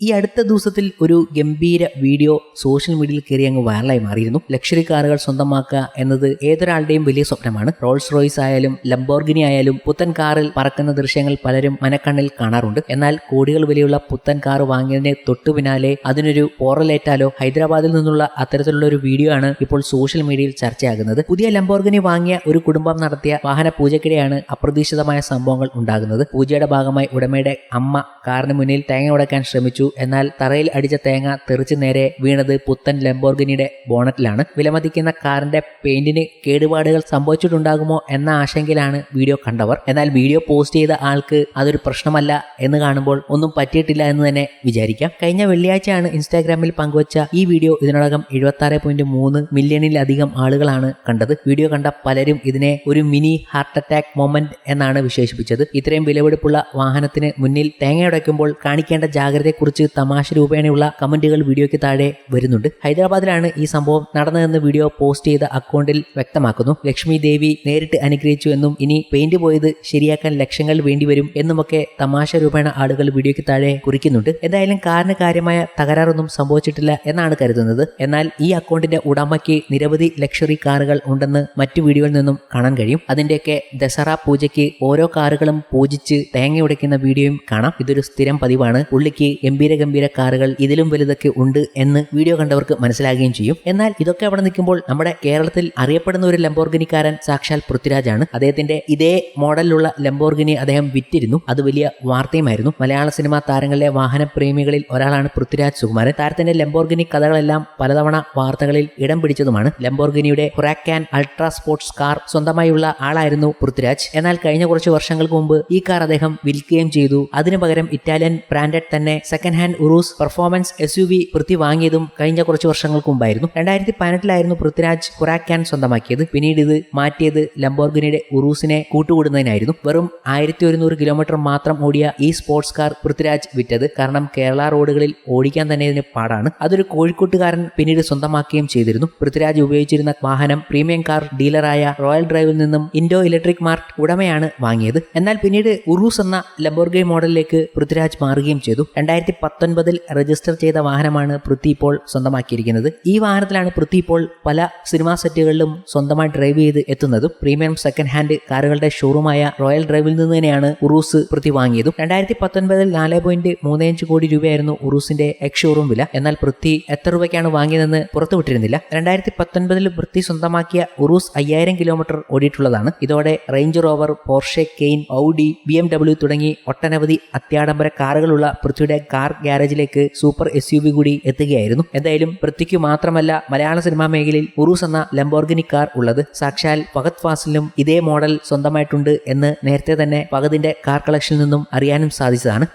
ഈ അടുത്ത ദിവസത്തിൽ ഒരു ഗംഭീര വീഡിയോ സോഷ്യൽ മീഡിയയിൽ കയറി അങ്ങ് വൈറലായി മാറിയിരുന്നു. ലക്ഷറി കാറുകൾ സ്വന്തമാക്കുക എന്നത് ഏതൊരാളുടെയും വലിയ സ്വപ്നമാണ്. റോൾസ് റോയ്സ് ആയാലും ലംബോർഗിനി ആയാലും പുത്തൻ കാറിൽ പറക്കുന്ന ദൃശ്യങ്ങൾ പലരും മനക്കണ്ണിൽ കാണാറുണ്ട്. എന്നാൽ കോടികൾ വിലയുള്ള പുത്തൻ കാർ വാങ്ങിയതിനെ തൊട്ടു പിന്നാലെ അതിനൊരു പോറലേറ്റാലോ ഹൈദരാബാദിൽ നിന്നുള്ള അത്തരത്തിലുള്ള ഒരു വീഡിയോ ആണ് ഇപ്പോൾ സോഷ്യൽ മീഡിയയിൽ ചർച്ചയാകുന്നത്. പുതിയ ലംബോർഗിനി വാങ്ങിയ ഒരു കുടുംബം നടത്തിയ വാഹന പൂജയ്ക്കിടെയാണ് അപ്രതീക്ഷിതമായ സംഭവങ്ങൾ ഉണ്ടാകുന്നത്. പൂജയുടെ ഭാഗമായി ഉടമയുടെ അമ്മ കാറിന് മുന്നിൽ തേങ്ങ ഉടക്കാൻ ശ്രമിച്ചു. എന്നാൽ തറയിൽ അടിച്ച തേങ്ങ തെറിച്ചു നേരെ വീണത് പുത്തൻ ലംബോർഗിനിയുടെ ബോണറ്റിലാണ്. വിലമതിക്കുന്ന കാറിന്റെ പെയിന്റിന് കേടുപാടുകൾ സംഭവിച്ചിട്ടുണ്ടാകുമോ എന്ന ആശങ്കയിലാണ് വീഡിയോ കണ്ടവർ. എന്നാൽ വീഡിയോ പോസ്റ്റ് ചെയ്ത ആൾക്ക് അതൊരു പ്രശ്നമല്ല എന്ന് കാണുമ്പോൾ ഒന്നും പറ്റിയിട്ടില്ല എന്ന് തന്നെ വിചാരിക്കാം. കഴിഞ്ഞ വെള്ളിയാഴ്ചയാണ് ഇൻസ്റ്റാഗ്രാമിൽ പങ്കുവച്ച ഈ വീഡിയോ ഇതിനോടകം എഴുപത്തി ആറ് പോയിന്റ് മൂന്ന് മില്യണിലധികം ആളുകളാണ് കണ്ടത്. വീഡിയോ കണ്ട പലരും ഇതിനെ ഒരു മിനി ഹാർട്ട് അറ്റാക്ക് മൊമെന്റ് എന്നാണ് വിശേഷിപ്പിച്ചത്. ഇത്രയും വിലപിടിപ്പുള്ള വാഹനത്തിന് മുന്നിൽ തേങ്ങയുടയ്ക്കുമ്പോൾ കാണിക്കേണ്ട ജാഗ്രതയെക്കുറിച്ച് തമാശ രൂപേണയുള്ള കമന്റുകൾ വീഡിയോയ്ക്ക് താഴെ വരുന്നുണ്ട്. ഹൈദരാബാദിലാണ് ഈ സംഭവം നടന്നതെന്ന് വീഡിയോ പോസ്റ്റ് ചെയ്ത അക്കൗണ്ടിൽ വ്യക്തമാക്കുന്നു. ലക്ഷ്മി ദേവി നേരിട്ട് അനുഗ്രഹിച്ചു എന്നും ഇനി പെയിന്റ് പോയത് ശരിയാക്കാൻ ലക്ഷങ്ങൾ വേണ്ടിവരും എന്നുമൊക്കെ തമാശ രൂപേണ ആളുകൾ വീഡിയോയ്ക്ക് താഴെ കുറിക്കുന്നുണ്ട്. എന്തായാലും കാറിന് കാര്യമായ തകരാറൊന്നും സംഭവിച്ചിട്ടില്ല എന്നാണ് കരുതുന്നത്. എന്നാൽ ഈ അക്കൗണ്ടിന്റെ ഉടമയ്ക്ക് നിരവധി ലക്ഷറി കാറുകൾ ഉണ്ടെന്ന് മറ്റു വീഡിയോയിൽ നിന്നും കാണാൻ കഴിയും. അതിന്റെയൊക്കെ ദസറ പൂജയ്ക്ക് ഓരോ കാറുകളും പൂജിച്ച് തേങ്ങ ഉടയ്ക്കുന്ന വീഡിയോയും കാണാം. ഇതൊരു സ്ഥിരം പതിവാണ്. പുള്ളിക്ക് ഗംഭീര ഗംഭീര കാറുകൾ ഇതിലും വലുതൊക്കെ ഉണ്ട് എന്ന് വീഡിയോ കണ്ടവർക്ക് മനസ്സിലാകുകയും ചെയ്യും. എന്നാൽ ഇതൊക്കെ അവിടെ നിൽക്കുമ്പോൾ നമ്മുടെ കേരളത്തിൽ അറിയപ്പെടുന്ന ഒരു ലംബോർഗിനിക്കാരൻ സാക്ഷാൽ പൃഥ്വിരാജാണ്. അദ്ദേഹത്തിന്റെ ഇതേ മോഡലിലുള്ള ലംബോർഗിനി അദ്ദേഹം വിറ്റിരുന്നു. അത് വലിയ വാർത്തയുമായിരുന്നു. മലയാള സിനിമാ താരങ്ങളിലെ വാഹന പ്രേമികളിൽ ഒരാളാണ് പൃഥ്വിരാജ് സുകുമാരൻ. താരത്തിന്റെ ലംബോർഗിനി കഥകളെല്ലാം പലതവണ വാർത്തകളിൽ ഇടം പിടിച്ചതുമാണ്. ലംബോർഗിനിയുടെ ഹുറാക്കാൻ അൾട്രാ സ്പോർട്സ് കാർ സ്വന്തമായുള്ള ആളായിരുന്നു പൃഥ്വിരാജ്. എന്നാൽ കഴിഞ്ഞ കുറച്ച് വർഷങ്ങൾക്ക് മുമ്പ് ഈ കാർ അദ്ദേഹം വിൽക്കുകയും ചെയ്തു. അതിനു പകരം ഇറ്റാലിയൻ ബ്രാൻഡഡ് തന്നെ second hand Urus performance S U V Prithvi വാങ്ങിയതും കഴിഞ്ഞ കുറച്ച് വർഷങ്ങൾക്ക് മുമ്പായിരുന്നു. രണ്ടായിരത്തി പതിനെട്ടിലായിരുന്നു പൃഥ്വിരാജ് ഹുറാക്കാൻ സ്വന്തമാക്കിയത്. പിന്നീട് ഇത് മാറ്റിയത് ലംബോർഗിനിയുടെ ഉറൂസിനെ കൂട്ടുകൂടുന്നതിനായിരുന്നു. വെറും ആയിരത്തി ഒരുന്നൂറ് കിലോമീറ്റർ മാത്രം ഓടിയ ഈ സ്പോർട്സ് കാർ പൃഥ്വിരാജ് വിറ്റത് കാരണം കേരള റോഡുകളിൽ ഓടിക്കാൻ തന്നെ ഇതിന് പാടാണ്. അതൊരു കോഴിക്കോട്ടുകാരൻ പിന്നീട് സ്വന്തമാക്കുകയും ചെയ്തിരുന്നു. പൃഥ്വിരാജ് ഉപയോഗിച്ചിരുന്ന വാഹനം പ്രീമിയം കാർ ഡീലറായ റോയൽ ഡ്രൈവിൽ നിന്നും ഇൻഡോ ഇലക്ട്രിക് മാർട്ട് ഉടമയാണ് വാങ്ങിയത്. എന്നാൽ പിന്നീട് ഉറൂസ് എന്ന ലംബോർഗി മോഡലിലേക്ക് പൃഥ്വിരാജ് മാറുകയും ചെയ്തു. രണ്ടായിരത്തി പത്തൊൻപതിൽ രജിസ്റ്റർ ചെയ്ത വാഹനമാണ് പൃഥ്വി ഇപ്പോൾ സ്വന്തമാക്കിയിരിക്കുന്നത്. ഈ വാഹനത്തിലാണ് പൃഥ്വി ഇപ്പോൾ പല സിനിമാ സെറ്റുകളിലും സ്വന്തമായി ഡ്രൈവ് ചെയ്ത് എത്തുന്നതും പ്രീമിയം സെക്കൻഡ് ഹാൻഡ് കാറുകളുടെ ഷോറൂമായ റോയൽ ഡ്രൈവിൽ നിന്ന് തന്നെയാണ് ഉറൂസ് പൃഥ്വി വാങ്ങിയതും. രണ്ടായിരത്തി പത്തൊൻപതിൽ നാല് പോയിന്റ് മൂന്ന് അഞ്ച് കോടി രൂപയായിരുന്നു ഉറൂസിന്റെ എക്സ് ഷോറൂം വില. എന്നാൽ പൃഥ്വി എത്ര രൂപയ്ക്കാണ് വാങ്ങിയതെന്ന് പുറത്തുവിട്ടിരുന്നില്ല. രണ്ടായിരത്തി പത്തൊൻപതിൽ പൃഥ്വി സ്വന്തമാക്കിയ ഉറൂസ് അയ്യായിരം കിലോമീറ്റർ ഓടിയിട്ടുള്ളതാണ്. ഇതോടെ Range Rover Porsche Cayenne Audi B M W തുടങ്ങി ഒട്ടനവധി അത്യാഡംബര കാറുകളുള്ള പൃഥ്വിയുടെ കാർ ഗ്യാരേജിലേക്ക് സൂപ്പർ എസ് യു വി കൂടി എത്തുകയായിരുന്നു. എന്തായാലും പൃഥ്വിക്ക് മാത്രമല്ല മലയാള സിനിമാ മേഖലയിൽ ഉറൂസ് എന്ന ലംബോർഗിനി കാർ ഉള്ളത്. സാക്ഷാൽ ഫഹദ് ഫാസിലും ഇതേ മോഡൽ സ്വന്തമായിട്ടുണ്ട് എന്ന് നേരത്തെ തന്നെ ഫഹദിന്റെ കാർ കളക്ഷനിൽ നിന്നും അറിയാനും സാധിച്ചതാണ്.